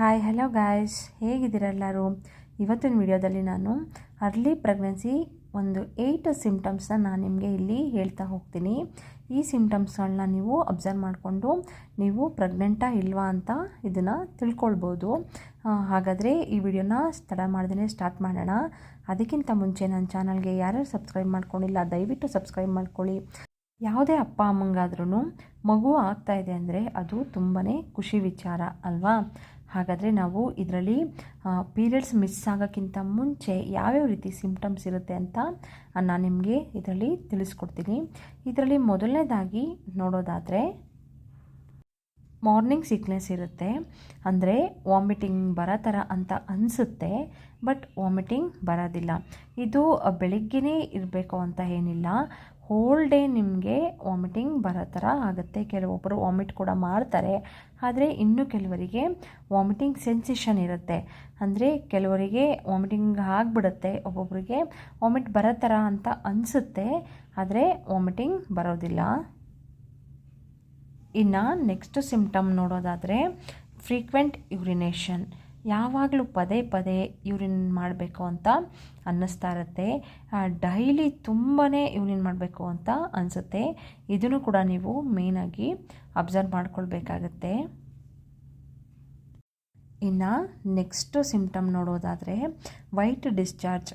Hi hello guys ಹೇಗಿದ್ದೀರೆಲ್ಲರೂ? ಇವತ್ತಿನ ವಿಡಿಯೋದಲ್ಲಿ ನಾನು ಅರ್ಲಿ ಪ್ರೆಗ್ನೆನ್ಸಿ ಒಂದು ಏಯ್ಟ್ ಸಿಮ್ಟಮ್ಸ್ನ ನಾನು ನಿಮಗೆ ಇಲ್ಲಿ ಹೇಳ್ತಾ ಹೋಗ್ತೀನಿ. ಈ ಸಿಮ್ಟಮ್ಸ್ಗಳನ್ನ ನೀವು ಅಬ್ಸರ್ವ್ ಮಾಡಿಕೊಂಡು ನೀವು ಪ್ರೆಗ್ನೆಂಟಾ ಇಲ್ವಾ ಅಂತ ಇದನ್ನು ತಿಳ್ಕೊಳ್ಬೋದು. ಹಾಗಾದರೆ ಈ ವಿಡಿಯೋನ ತಡ ಮಾಡ್ದೇ ಸ್ಟಾರ್ಟ್ ಮಾಡೋಣ. ಅದಕ್ಕಿಂತ ಮುಂಚೆ ನನ್ನ ಚಾನಲ್ಗೆ ಯಾರ್ಯಾರು ಸಬ್ಸ್ಕ್ರೈಬ್ ಮಾಡ್ಕೊಂಡಿಲ್ಲ, ದಯವಿಟ್ಟು ಸಬ್ಸ್ಕ್ರೈಬ್ ಮಾಡ್ಕೊಳ್ಳಿ. ಯಾವುದೇ ಅಪ್ಪ ಅಮ್ಮಂಗಾದ್ರೂ ಮಗು ಆಗ್ತಾಯಿದೆ ಅಂದರೆ ಅದು ತುಂಬಾ ಖುಷಿ ವಿಚಾರ ಅಲ್ವಾ? ಹಾಗಾದರೆ ನಾವು ಇದರಲ್ಲಿ ಪೀರಿಯಡ್ಸ್ ಮಿಸ್ ಆಗೋಕ್ಕಿಂತ ಮುಂಚೆ ಯಾವ್ಯಾವ ರೀತಿ ಸಿಂಪ್ಟಮ್ಸ್ ಇರುತ್ತೆ ಅಂತ ನಾನು ನಿಮಗೆ ಇದರಲ್ಲಿ ತಿಳಿಸ್ಕೊಡ್ತೀನಿ. ಇದರಲ್ಲಿ ಮೊದಲನೇದಾಗಿ ನೋಡೋದಾದರೆ ಮಾರ್ನಿಂಗ್ ಸಿಕ್ನೆಸ್ ಇರುತ್ತೆ. ಅಂದರೆ ವಾಮಿಟಿಂಗ್ ಬರೋ ಥರ ಅಂತ ಅನಿಸುತ್ತೆ ಬಟ್ ವಾಮಿಟಿಂಗ್ ಬರೋದಿಲ್ಲ. ಇದು ಬೆಳಿಗ್ಗೆನೇ ಇರಬೇಕು ಅಂತ ಏನಿಲ್ಲ. ಹೋಲ್ ಡೇ ನಿಮಗೆ ವಾಮಿಟಿಂಗ್ ಬರೋ ಥರ ಆಗುತ್ತೆ. ಕೆಲವೊಬ್ಬರು ವಾಮಿಟ್ ಕೂಡ ಮಾಡ್ತಾರೆ. ಆದರೆ ಇನ್ನು ಕೆಲವರಿಗೆ ವಾಮಿಟಿಂಗ್ ಸೆನ್ಸೇಷನ್ ಇರುತ್ತೆ. ಅಂದರೆ ಕೆಲವರಿಗೆ ವಾಮಿಟಿಂಗ್ ಆಗಿಬಿಡುತ್ತೆ ಒಬ್ಬೊಬ್ಬರಿಗೆ ವಾಮಿಟ್ ಬರೋ ಥರ ಅಂತ ಅನಿಸುತ್ತೆ, ಆದರೆ ವಾಮಿಟಿಂಗ್ ಬರೋದಿಲ್ಲ. ಇನ್ನು ನೆಕ್ಸ್ಟ್ ಸಿಮ್ಟಮ್ ನೋಡೋದಾದರೆ ಫ್ರೀಕ್ವೆಂಟ್ ಯೂರಿನೇಷನ್ ಯಾವಾಗಲೂ ಪದೇ ಪದೇ ಯೂರಿನ್ ಮಾಡಬೇಕು ಅಂತ ಅನ್ನಿಸ್ತಾ ಇರುತ್ತೆ. ಡೈಲಿ ತುಂಬಾ ಯೂರಿನ್ ಮಾಡಬೇಕು ಅಂತ ಅನಿಸುತ್ತೆ. ಇದನ್ನು ಕೂಡ ನೀವು ಮೇಯ್ನಾಗಿ ಅಬ್ಸರ್ವ್ ಮಾಡ್ಕೊಳ್ಬೇಕಾಗತ್ತೆ. ಇನ್ನು ನೆಕ್ಸ್ಟ್ ಸಿಮ್ಟಮ್ ನೋಡೋದಾದರೆ ವೈಟ್ ಡಿಸ್ಚಾರ್ಜ್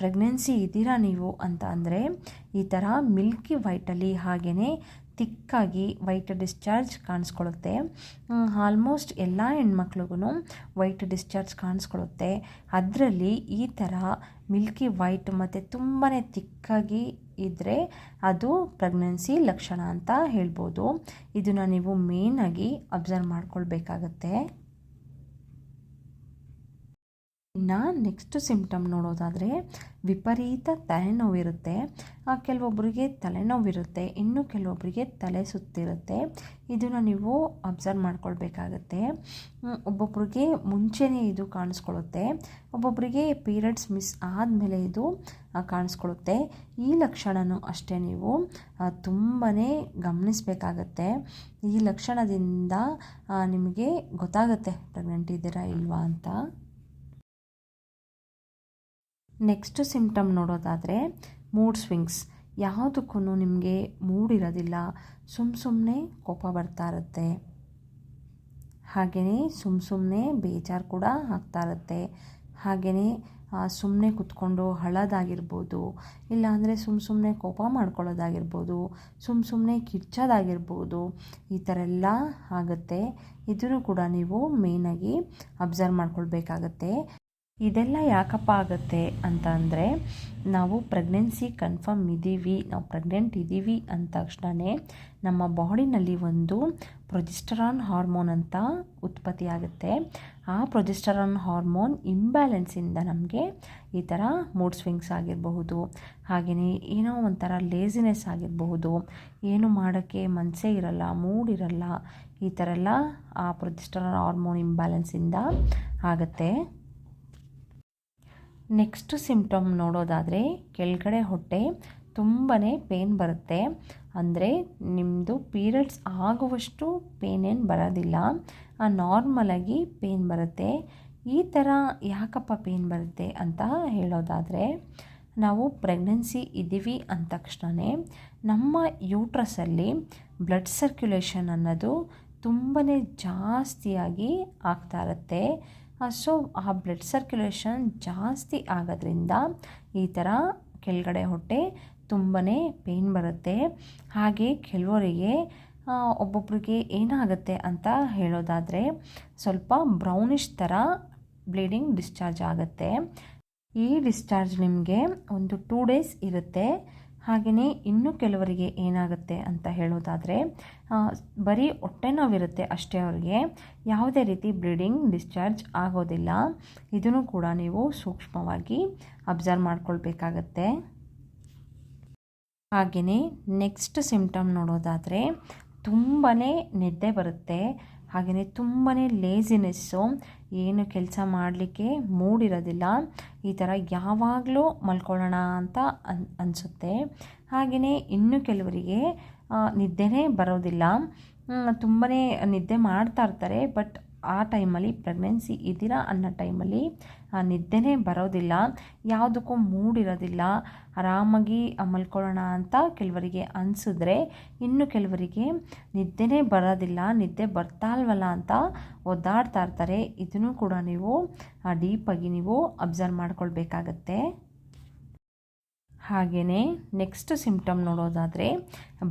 ಪ್ರೆಗ್ನೆನ್ಸಿ ಇದ್ದೀರಾ ನೀವು ಅಂತ ಅಂದರೆ ಈ ಥರ ಮಿಲ್ಕಿ ವೈಟಲ್ಲಿ ಹಾಗೆಯೇ ತಿಕ್ಕಾಗಿ ವೈಟ್ ಡಿಸ್ಚಾರ್ಜ್ ಕಾಣಿಸ್ಕೊಳ್ಳುತ್ತೆ. ಆಲ್ಮೋಸ್ಟ್ ಎಲ್ಲ ಹೆಣ್ಮಕ್ಳಿಗೂ ವೈಟ್ ಡಿಸ್ಚಾರ್ಜ್ ಕಾಣಿಸ್ಕೊಳುತ್ತೆ ಅದರಲ್ಲಿ ಈ ಥರ ಮಿಲ್ಕಿ ವೈಟ್ ಮತ್ತು ತುಂಬಾ ತಿಕ್ಕಾಗಿ ಇದ್ದರೆ ಅದು ಪ್ರೆಗ್ನೆನ್ಸಿ ಲಕ್ಷಣ ಅಂತ ಹೇಳ್ಬೋದು. ಇದನ್ನು ನೀವು ಮೇಯ್ನಾಗಿ ಅಬ್ಸರ್ವ್ ಮಾಡ್ಕೊಳ್ಬೇಕಾಗತ್ತೆ. ಇನ್ನು ನೆಕ್ಸ್ಟ್ ಸಿಂಪ್ಟಮ್ ನೋಡೋದಾದರೆ ವಿಪರೀತ ತಲೆನೋವಿರುತ್ತೆ. ಕೆಲವೊಬ್ಬರಿಗೆ ತಲೆನೋವಿರುತ್ತೆ, ಇನ್ನು ಕೆಲವೊಬ್ಬರಿಗೆ ತಲೆ ಸುತ್ತಿರುತ್ತೆ. ಇದನ್ನು ನೀವು ಅಬ್ಸರ್ವ್ ಮಾಡ್ಕೊಳ್ಬೇಕಾಗತ್ತೆ. ಒಬ್ಬೊಬ್ಬರಿಗೆ ಮುಂಚೆನೇ ಇದು ಕಾಣಿಸ್ಕೊಳುತ್ತೆ ಒಬ್ಬೊಬ್ಬರಿಗೆ ಪೀರಿಯಡ್ಸ್ ಮಿಸ್ ಆದಮೇಲೆ ಇದು ಕಾಣಿಸ್ಕೊಳುತ್ತೆ ಈ ಲಕ್ಷಣನೂ ಅಷ್ಟೇ ನೀವು ತುಂಬಾ ಗಮನಿಸಬೇಕಾಗತ್ತೆ. ಈ ಲಕ್ಷಣದಿಂದ ನಿಮಗೆ ಗೊತ್ತಾಗುತ್ತೆ ಪ್ರೆಗ್ನೆಂಟ್ ಇದ್ದೀರಾ ಇಲ್ವಾ ಅಂತ. ನೆಕ್ಸ್ಟ್ ಸಿಂಪ್ಟಮ್ ನೋಡೋದಾದರೆ ಮೂಡ್ ಸ್ವಿಂಗ್ಸ್. ಯಾವುದಕ್ಕೂ ನಿಮಗೆ ಮೂಡ್ ಇರೋದಿಲ್ಲ ಸುಮ್ಮ ಸುಮ್ಮನೆ ಕೋಪ ಬರ್ತಾ ಇರುತ್ತೆ. ಹಾಗೆಯೇ ಸುಮ್ಮ ಸುಮ್ಮನೆ ಬೇಜಾರು ಕೂಡ ಆಗ್ತಾ ಇರುತ್ತೆ. ಹಾಗೆಯೇ ಸುಮ್ಮನೆ ಕುತ್ಕೊಂಡು ಹಳೋದಾಗಿರ್ಬೋದು ಇಲ್ಲಾಂದರೆ ಸುಮ್ಮ ಸುಮ್ಮನೆ ಕೋಪ ಮಾಡ್ಕೊಳ್ಳೋದಾಗಿರ್ಬೋದು ಸುಮ್ಮ ಸುಮ್ಮನೆ ಕಿಚ್ಚೋದಾಗಿರ್ಬೋದು ಈ ಥರ ಎಲ್ಲ ಆಗುತ್ತೆ. ಇದನ್ನು ಕೂಡ ನೀವು ಮೇಯ್ನಾಗಿ ಅಬ್ಸರ್ವ್ ಮಾಡ್ಕೊಳ್ಬೇಕಾಗತ್ತೆ. ಇದೆಲ್ಲ ಯಾಕಪ್ಪ ಆಗುತ್ತೆ ಅಂತ ಅಂದರೆ, ನಾವು ಪ್ರೆಗ್ನೆನ್ಸಿ ಕನ್ಫರ್ಮ್ ಇದ್ದೀವಿ, ನಾವು ಪ್ರೆಗ್ನೆಂಟ್ ಇದ್ದೀವಿ ಅಂದ ತಕ್ಷಣವೇ ನಮ್ಮ ಬಾಡಿನಲ್ಲಿ ಒಂದು ಪ್ರೊಜೆಸ್ಟರಾನ್ ಹಾರ್ಮೋನ್ ಅಂತ ಉತ್ಪತ್ತಿ ಆಗುತ್ತೆ. ಆ ಪ್ರೊಜೆಸ್ಟರಾನ್ ಹಾರ್ಮೋನ್ ಇಂಬ್ಯಾಲೆನ್ಸಿಂದ ನಮಗೆ ಈ ಥರ ಮೂಡ್ ಸ್ವಿಂಗ್ಸ್ ಆಗಿರಬಹುದು ಹಾಗೆಯೇ ಏನೋ ಒಂಥರ ಲೇಸಿನೆಸ್ ಆಗಿರಬಹುದು, ಏನು ಮಾಡೋಕ್ಕೆ ಮನಸ್ಸೇ ಇರಲ್ಲ ಮೂಡ್ ಇರಲ್ಲ, ಈ ಥರ ಎಲ್ಲ ಆ ಪ್ರೊಜೆಸ್ಟರಾನ್ ಹಾರ್ಮೋನ್ ಇಂಬ್ಯಾಲೆನ್ಸಿಂದ ಆಗುತ್ತೆ. ನೆಕ್ಸ್ಟ್ ಸಿಂಪ್ಟಮ್ ನೋಡೋದಾದರೆ ಕೆಳಗಡೆ ಹೊಟ್ಟೆ ತುಂಬಾ ಪೇನ್ ಬರುತ್ತೆ. ಅಂದರೆ ನಿಮ್ಮದು ಪೀರಿಯಡ್ಸ್ ಆಗುವಷ್ಟು ಪೇನ್ ಏನು ಬರೋದಿಲ್ಲ. ನಾರ್ಮಲಾಗಿ ಪೇನ್ ಬರುತ್ತೆ. ಈ ಥರ ಯಾಕಪ್ಪ ಪೇನ್ ಬರುತ್ತೆ ಅಂತ ಹೇಳೋದಾದರೆ, ನಾವು ಪ್ರೆಗ್ನೆನ್ಸಿ ಇದ್ದೀವಿ ಅಂದ ತಕ್ಷಣವೇ ನಮ್ಮ ಯೂಟ್ರಸಲ್ಲಿ ಬ್ಲಡ್ ಸರ್ಕ್ಯುಲೇಷನ್ ಅನ್ನೋದು ತುಂಬಾ ಜಾಸ್ತಿಯಾಗಿ ಆಗ್ತಾ ಇರುತ್ತೆ. ಸೊ ಆ ಬ್ಲಡ್ ಸರ್ಕ್ಯುಲೇಷನ್ ಜಾಸ್ತಿ ಆಗೋದ್ರಿಂದ ಈ ಥರ ಕೆಳಗಡೆ ಹೊಟ್ಟೆ ತುಂಬಾ ಪೇನ್ ಬರುತ್ತೆ. ಹಾಗೆ ಕೆಲವರಿಗೆ ಒಬ್ಬೊಬ್ರಿಗೆ ಏನಾಗುತ್ತೆ ಅಂತ ಹೇಳೋದಾದರೆ ಸ್ವಲ್ಪ ಬ್ರೌನಿಷ್ ಥರ ಬ್ಲೀಡಿಂಗ್ ಡಿಸ್ಚಾರ್ಜ್ ಆಗುತ್ತೆ. ಈ ಡಿಸ್ಚಾರ್ಜ್ ನಿಮಗೆ ಒಂದು ಟೂ ಡೇಸ್ ಇರುತ್ತೆ. ಹಾಗೆಯೇ ಇನ್ನೂ ಕೆಲವರಿಗೆ ಏನಾಗುತ್ತೆ ಅಂತ ಹೇಳೋದಾದರೆ ಬರೀ ಹೊಟ್ಟೆ ನೋವಿರುತ್ತೆ ಅಷ್ಟೇ ಅವರಿಗೆ. ಯಾವುದೇ ರೀತಿ ಬ್ಲೀಡಿಂಗ್, ಡಿಸ್ಚಾರ್ಜ್ ಆಗೋದಿಲ್ಲ. ಇದನ್ನು ಕೂಡ ನೀವು ಸೂಕ್ಷ್ಮವಾಗಿ ಅಬ್ಸರ್ವ್ ಮಾಡ್ಕೊಳ್ಬೇಕಾಗತ್ತೆ. ಹಾಗೆಯೇ ನೆಕ್ಸ್ಟ್ ಸಿಮ್ಟಮ್ ನೋಡೋದಾದರೆ ತುಂಬಾ ನಿದ್ದೆ ಬರುತ್ತೆ. ಹಾಗೆಯೇ ತುಂಬಾ ಲೇಸಿನೆಸ್ಸು ಏನು ಕೆಲಸ ಮಾಡಲಿಕ್ಕೆ ಮೂಡಿರೋದಿಲ್ಲ. ಈ ಥರ ಯಾವಾಗಲೂ ಮಲ್ಕೊಳ್ಳೋಣ ಅಂತ ಅನ್, ಅನಿಸುತ್ತೆ. ಹಾಗೆಯೇ ಇನ್ನು ಕೆಲವರಿಗೆ ನಿದ್ದೆನೇ ಬರೋದಿಲ್ಲ. ತುಂಬಾ ನಿದ್ದೆ ಮಾಡ್ತಾ ಇರ್ತಾರೆ ಬಟ್ ಆ ಟೈಮಲ್ಲಿ ಪ್ರೆಗ್ನೆನ್ಸಿ ಇದ್ದೀರಾ ಅನ್ನೋ ಟೈಮಲ್ಲಿ ನಿದ್ದೆನೇ ಬರೋದಿಲ್ಲ, ಯಾವುದಕ್ಕೂ ಮೂಡಿರೋದಿಲ್ಲ, ಆರಾಮಾಗಿ ಮಲ್ಕೊಳ್ಳೋಣ ಅಂತ ಕೆಲವರಿಗೆ ಅನಿಸಿದ್ರೆ ಇನ್ನು ಕೆಲವರಿಗೆ ನಿದ್ದೆನೇ ಬರೋದಿಲ್ಲ, ನಿದ್ದೆ ಬರ್ತಾಲ್ವಲ್ಲ ಅಂತ ಒದ್ದಾಡ್ತಾ ಇರ್ತಾರೆ. ಇದನ್ನು ಕೂಡ ನೀವು ಡೀಪಾಗಿ ನೀವು ಅಬ್ಸರ್ವ್ ಮಾಡ್ಕೊಳ್ಬೇಕಾಗತ್ತೆ. ಹಾಗೆಯೇ ನೆಕ್ಸ್ಟ್ ಸಿಂಪ್ಟಮ್ ನೋಡೋದಾದರೆ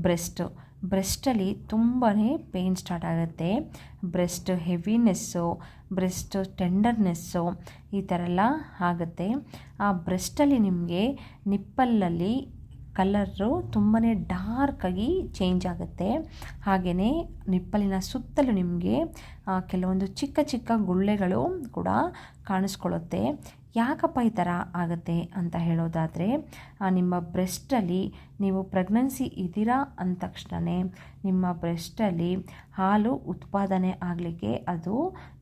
ಬ್ರೆಸ್ಟು ಬ್ರೆಸ್ಟಲ್ಲಿ ತುಂಬಾ ಪೇಯ್ನ್ ಸ್ಟಾರ್ಟ್ ಆಗುತ್ತೆ. ಬ್ರೆಸ್ಟ್ ಹೆವಿನೆಸ್ಸು, ಬ್ರೆಸ್ಟ್ ಟೆಂಡರ್ನೆಸ್ಸು ಈ ಥರ ಎಲ್ಲ ಆಗುತ್ತೆ. ಆ ಬ್ರೆಸ್ಟಲ್ಲಿ ನಿಮಗೆ ನಿಪ್ಪಲ್ಲಲ್ಲಿ ಕಲರು ತುಂಬಾ ಡಾರ್ಕಾಗಿ ಚೇಂಜ್ ಆಗುತ್ತೆ. ಹಾಗೆಯೇ ನಿಪ್ಪಲಿನ ಸುತ್ತಲೂ ನಿಮಗೆ ಕೆಲವೊಂದು ಚಿಕ್ಕ ಚಿಕ್ಕ ಗುಳ್ಳೆಗಳು ಕೂಡ ಕಾಣಿಸ್ಕೊಳ್ಳುತ್ತೆ. ಯಾಕಪ್ಪ ಈ ಥರ ಆಗುತ್ತೆ ಅಂತ ಹೇಳೋದಾದರೆ ನಿಮ್ಮ ಬ್ರೆಸ್ಟಲ್ಲಿ ನೀವು ಪ್ರೆಗ್ನೆನ್ಸಿ ಇದ್ದೀರಾ ಅಂದ ತಕ್ಷಣವೇ ನಿಮ್ಮ ಬ್ರೆಸ್ಟಲ್ಲಿ ಹಾಲು ಉತ್ಪಾದನೆ ಆಗಲಿಕ್ಕೆ ಅದು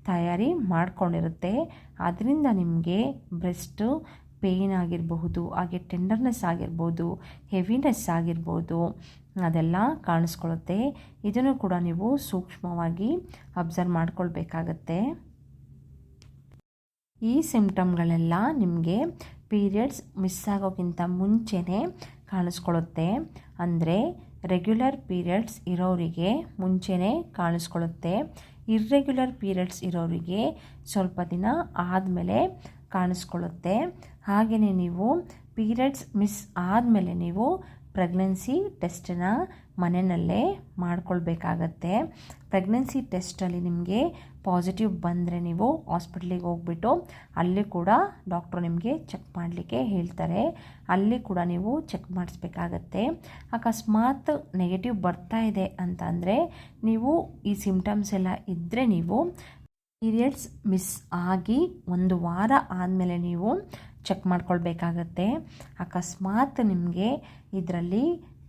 ತಯಾರಿ ಮಾಡಿಕೊಂಡಿರುತ್ತೆ. ಅದರಿಂದ ನಿಮಗೆ ಬ್ರೆಸ್ಟು ಪೇಯ್ನ್ ಆಗಿರಬಹುದು, ಹಾಗೆ ಟೆಂಡರ್ನೆಸ್ ಆಗಿರ್ಬೋದು ಹೆವಿನೆಸ್ ಆಗಿರ್ಬೋದು, ಅದೆಲ್ಲ ಕಾಣಿಸ್ಕೊಳ್ಳುತ್ತೆ. ಇದನ್ನು ಕೂಡ ನೀವು ಸೂಕ್ಷ್ಮವಾಗಿ ಅಬ್ಸರ್ವ್ ಮಾಡ್ಕೊಳ್ಬೇಕಾಗತ್ತೆ. ಈ ಸಿಂಪ್ಟಮ್ಗಳೆಲ್ಲ ನಿಮಗೆ ಪೀರಿಯಡ್ಸ್ ಮಿಸ್ ಆಗೋಕ್ಕಿಂತ ಮುಂಚೆನೇ ಕಾಣಿಸ್ಕೊಳುತ್ತೆ ಅಂದರೆ ರೆಗ್ಯುಲರ್ ಪೀರಿಯಡ್ಸ್ ಇರೋರಿಗೆ ಮುಂಚೆನೇ ಕಾಣಿಸ್ಕೊಳ್ಳುತ್ತೆ. ಇರ್ರೆಗ್ಯುಲರ್ ಪೀರಿಯಡ್ಸ್ ಇರೋರಿಗೆ ಸ್ವಲ್ಪ ದಿನ ಆದಮೇಲೆ ಕಾಣಿಸ್ಕೊಳ್ಳುತ್ತೆ. ಹಾಗೆಯೇ ನೀವು ಪೀರಿಯಡ್ಸ್ ಮಿಸ್ ಆದಮೇಲೆ ನೀವು ಪ್ರೆಗ್ನೆನ್ಸಿ ಟೆಸ್ಟನ್ನು ಮನೆಯಲ್ಲೇ ಮಾಡ್ಕೊಳ್ಬೇಕಾಗತ್ತೆ. ಪ್ರೆಗ್ನೆನ್ಸಿ ಟೆಸ್ಟಲ್ಲಿ ನಿಮಗೆ ಪಾಸಿಟಿವ್ ಬಂದರೆ ನೀವು ಹಾಸ್ಪಿಟ್ಲಿಗೆ ಹೋಗ್ಬಿಟ್ಟು ಅಲ್ಲಿ ಕೂಡ ಡಾಕ್ಟ್ರು ನಿಮಗೆ ಚೆಕ್ ಮಾಡಲಿಕ್ಕೆ ಹೇಳ್ತಾರೆ. ಅಲ್ಲಿ ಕೂಡ ನೀವು ಚೆಕ್ ಮಾಡಿಸ್ಬೇಕಾಗತ್ತೆ. ಅಕಸ್ಮಾತ್ ನೆಗೆಟಿವ್ ಬರ್ತಾ ಇದೆ ಅಂತ ನೀವು ಈ ಸಿಮ್ಟಮ್ಸ್ ಎಲ್ಲ ಇದ್ದರೆ ನೀವು ಪೀರಿಯಡ್ಸ್ ಮಿಸ್ ಆಗಿ ಒಂದು ವಾರ ಆದಮೇಲೆ ನೀವು ಚೆಕ್ ಮಾಡ್ಕೊಳ್ಬೇಕಾಗತ್ತೆ. ಅಕಸ್ಮಾತ್ ನಿಮಗೆ ಇದರಲ್ಲಿ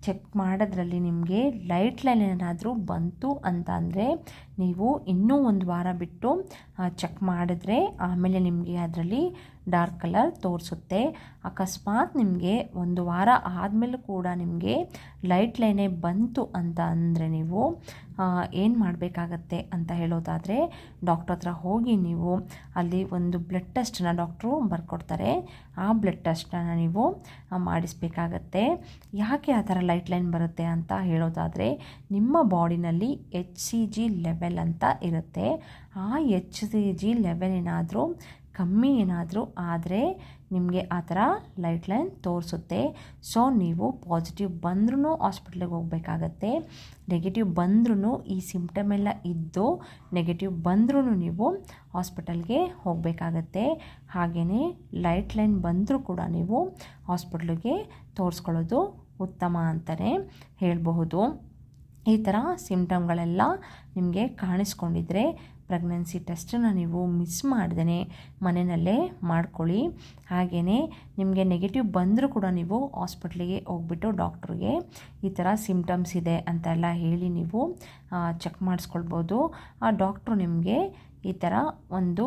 ಚೆಕ್ ಮಾಡೋದ್ರಲ್ಲಿ ನಿಮಗೆ ಲೈಟ್ ಲೈನ್ ಏನಾದರೂ ಬಂತು ಅಂತ ಅಂದರೆ ನೀವು ಇನ್ನೂ ಒಂದು ವಾರ ಬಿಟ್ಟು ಚೆಕ್ ಮಾಡಿದ್ರೆ ಆಮೇಲೆ ನಿಮಗೆ ಅದರಲ್ಲಿ ಡಾರ್ಕ್ ಕಲರ್ ತೋರಿಸುತ್ತೆ. ಅಕಸ್ಮಾತ್ ನಿಮಗೆ ಒಂದು ವಾರ ಆದಮೇಲೆ ಕೂಡ ನಿಮಗೆ ಲೈಟ್ ಲೈನೇ ಬಂತು ಅಂತ ಅಂದರೆ ನೀವು ಏನು ಮಾಡಬೇಕಾಗತ್ತೆ ಅಂತ ಹೇಳೋದಾದರೆ ಡಾಕ್ಟ್ರ್ ಹತ್ರ ಹೋಗಿ ನೀವು ಅಲ್ಲಿ ಒಂದು ಬ್ಲಡ್ ಟೆಸ್ಟನ್ನ ಡಾಕ್ಟ್ರು ಬರ್ಕೊಡ್ತಾರೆ. ಆ ಬ್ಲಡ್ ಟೆಸ್ಟನ್ನ ನೀವು ಮಾಡಿಸ್ಬೇಕಾಗತ್ತೆ. ಯಾಕೆ ಆ ಥರ ಲೈಟ್ ಲೈನ್ ಬರುತ್ತೆ ಅಂತ ಹೇಳೋದಾದರೆ, ನಿಮ್ಮ ಬಾಡಿನಲ್ಲಿ ಎಚ್ ಸಿ ಜಿ ಲೆವೆಲ್ ಅಂತ ಇರುತ್ತೆ. ಆ ಎಚ್ ಸಿ ಜಿ ಲೆವೆಲ್ ಏನಾದರೂ ಕಮ್ಮಿ ಏನಾದರೂ ಆದರೆ ನಿಮಗೆ ಆ ಥರ ಲೈಟ್ ಲೈನ್ ತೋರಿಸುತ್ತೆ. ಸೊ ನೀವು ಪಾಸಿಟಿವ್ ಬಂದ್ರೂ ಹಾಸ್ಪಿಟ್ಲಿಗೆ ಹೋಗಬೇಕಾಗತ್ತೆ. ನೆಗೆಟಿವ್ ಬಂದ್ರೂ ಈ ಸಿಂಪ್ಟಮ್ ಎಲ್ಲ ಇದ್ದು ನೆಗೆಟಿವ್ ಬಂದ್ರೂ ನೀವು ಹಾಸ್ಪಿಟಲ್ಗೆ ಹೋಗಬೇಕಾಗತ್ತೆ. ಹಾಗೆಯೇ ಲೈಟ್ ಲೈನ್ ಬಂದರೂ ಕೂಡ ನೀವು ಹಾಸ್ಪಿಟ್ಲಿಗೆ ತೋರಿಸ್ಕೊಳ್ಳೋದು ಉತ್ತಮ ಅಂತಲೇ ಹೇಳಬಹುದು. ಈ ಥರ ಸಿಮ್ಟಮ್ಗಳೆಲ್ಲ ನಿಮಗೆ ಕಾಣಿಸ್ಕೊಂಡಿದ್ರೆ ಪ್ರೆಗ್ನೆನ್ಸಿ ಟೆಸ್ಟನ್ನು ನೀವು ಮಿಸ್ ಮಾಡ್ದೇ ಮನೆಯಲ್ಲೇ ಮಾಡ್ಕೊಳ್ಳಿ. ಹಾಗೆಯೇ ನಿಮಗೆ ನೆಗೆಟಿವ್ ಬಂದರೂ ಕೂಡ ನೀವು ಹಾಸ್ಪಿಟ್ಲಿಗೆ ಹೋಗ್ಬಿಟ್ಟು ಡಾಕ್ಟ್ರಿಗೆ ಈ ಥರ ಸಿಮ್ಟಮ್ಸ್ ಇದೆ ಅಂತೆಲ್ಲ ಹೇಳಿ ನೀವು ಚೆಕ್ ಮಾಡಿಸ್ಕೊಳ್ಬೋದು. ಆ ಡಾಕ್ಟ್ರು ನಿಮಗೆ ಈ ಥರ ಒಂದು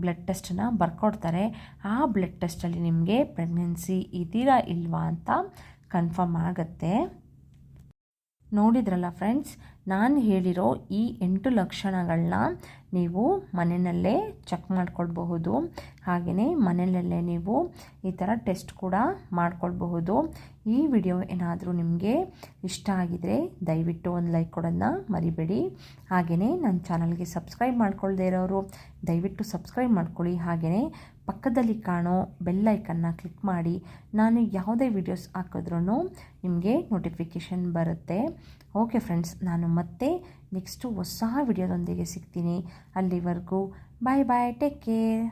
ಬ್ಲಡ್ ಟೆಸ್ಟನ್ನು ಬರ್ಕೊಡ್ತಾರೆ. ಆ ಬ್ಲಡ್ ಟೆಸ್ಟಲ್ಲಿ ನಿಮಗೆ ಪ್ರೆಗ್ನೆನ್ಸಿ ಇದ್ದೀರಾ ಇಲ್ವಾ ಅಂತ ಕನ್ಫರ್ಮ್ ಆಗುತ್ತೆ. ನೋಡಿದ್ರಲ್ಲ ಫ್ರೆಂಡ್ಸ್ ನಾನು ಹೇಳಿರೋ ಈ ಎಂಟು ಲಕ್ಷಣಗಳನ್ನ ನೀವು ಮನೆಯಲ್ಲೇ ಚೆಕ್ ಮಾಡ್ಕೊಳ್ಬಹುದು. ಹಾಗೆಯೇ ಮನೆಯಲ್ಲೇ ನೀವು ಈ ಥರ ಟೆಸ್ಟ್ ಕೂಡ ಮಾಡಿಕೊಳ್ಬಹುದು. ಈ ವಿಡಿಯೋ ಏನಾದರೂ ನಿಮಗೆ ಇಷ್ಟ ಆಗಿದರೆ ದಯವಿಟ್ಟು ಒಂದು ಲೈಕ್ ಕೊಡೋದನ್ನ ಮರಿಬೇಡಿ. ಹಾಗೆಯೇ ನನ್ನ ಚಾನಲ್ಗೆ ಸಬ್ಸ್ಕ್ರೈಬ್ ಮಾಡ್ಕೊಳ್ದೇ ಇರೋರು ದಯವಿಟ್ಟು ಸಬ್ಸ್ಕ್ರೈಬ್ ಮಾಡ್ಕೊಳ್ಳಿ. ಹಾಗೆಯೇ ಪಕ್ಕದಲ್ಲಿ ಕಾಣೋ ಬೆಲ್ಲೈಕನ್ನ ಕ್ಲಿಕ್ ಮಾಡಿ. ನಾನು ಯಾವುದೇ ವಿಡಿಯೋಸ್ ಹಾಕಿದ್ರೂ ನಿಮಗೆ ನೋಟಿಫಿಕೇಷನ್ ಬರುತ್ತೆ. ಓಕೆ ಫ್ರೆಂಡ್ಸ್ ನಾನು ಮತ್ತೆ ನೆಕ್ಸ್ಟು ಹೊಸ ವಿಡಿಯೋದೊಂದಿಗೆ ಸಿಗ್ತೀನಿ. ಅಲ್ಲಿವರೆಗೂ ಬಾಯ್ ಬಾಯ್ ಟೇಕ್ ಕೇರ್